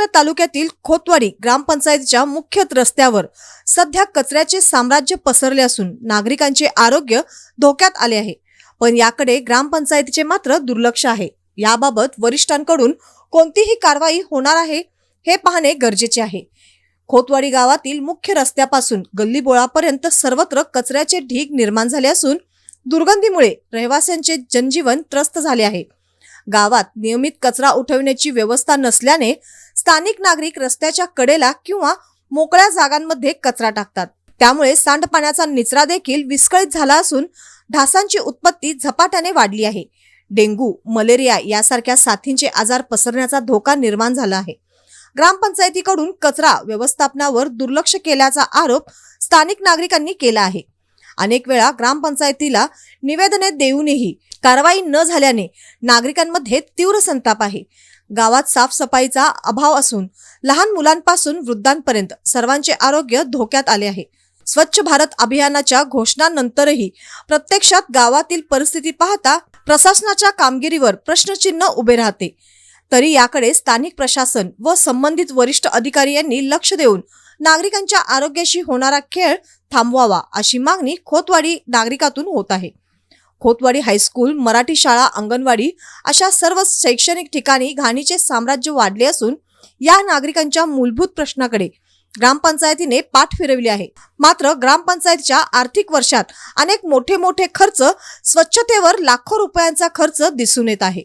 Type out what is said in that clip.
हातकणंगले तालुक्यातील खोतवाडी ग्रामपंचायतीच्या मुख्य रस्त्यावर सध्या कचऱ्याचे साम्राज्य पसरले असून नागरिकांचे आरोग्य धोक्यात आले आहे. पण याकडे ग्रामपंचायतीचे मात्र दुर्लक्ष आहे. याबाबत वरिष्ठांकडून कोणतीही कारवाई होणार आहे हे पाहणे गरजेचे आहे. खोतवाडी गावातील मुख्य रस्त्यापासून गल्लीबोळापर्यंत सर्वत्र कचऱ्याचे ढीग निर्माण झाले असून दुर्गंधीमुळे रहिवाशांचे जनजीवन त्रस्त झाले आहे. गावात नियमित कचरा उठवण्याची व्यवस्था नसल्याने स्थानिक नागरिक रस्त्याच्या कडेला किंवा मोकळ्या जागांमध्ये कचरा टाकतात. त्यामुळे सांडपाण्याचा निचरा देखील विस्कळीत झाला असून ढासांची उत्पत्ती झपाट्याने वाढली आहे. डेंग्यू मलेरिया यासारख्या साथींचे आजार पसरण्याचा धोका निर्माण झाला आहे. ग्रामपंचायतीकडून कचरा व्यवस्थापनावर दुर्लक्ष केल्याचा आरोप स्थानिक नागरिकांनी केला आहे. अनेक वेळा ग्रामपंचायतीला निवेदने देऊनही कारवाई न झाल्याने नागरिकांमध्ये तीव्र संताप आहे. गावात साफसफाईचा अभाव असून लहान मुलांपासून वृद्धांपर्यंत सर्वांचे आरोग्य धोक्यात आले आहे. स्वच्छ भारत अभियानाच्या घोषणानंतरही प्रत्यक्षात गावातील परिस्थिती पाहता प्रशासनाच्या कामगिरीवर प्रश्नचिन्ह उभे राहते. तरी याकडे स्थानिक प्रशासन व संबंधित वरिष्ठ अधिकारी यांनी लक्ष देऊन नागरिकांच्या आरोग्याशी होणारा खेळ थांबवावा अशी मागणी खोतवाडी नागरिकातून होत आहे. खोतवाडी हायस्कूल मराठी शाळा अंगणवाडी अशा सर्व शैक्षणिक ठिकाणी घाणीचे साम्राज्य वाढले असून या नागरिकांच्या मूलभूत प्रश्नाकडे ग्रामपंचायतीने पाठ फिरविली आहे. मात्र ग्रामपंचायतीच्या आर्थिक वर्षात अनेक मोठे मोठे खर्च स्वच्छतेवर लाखो रुपयांचा खर्च दिसून येत आहे.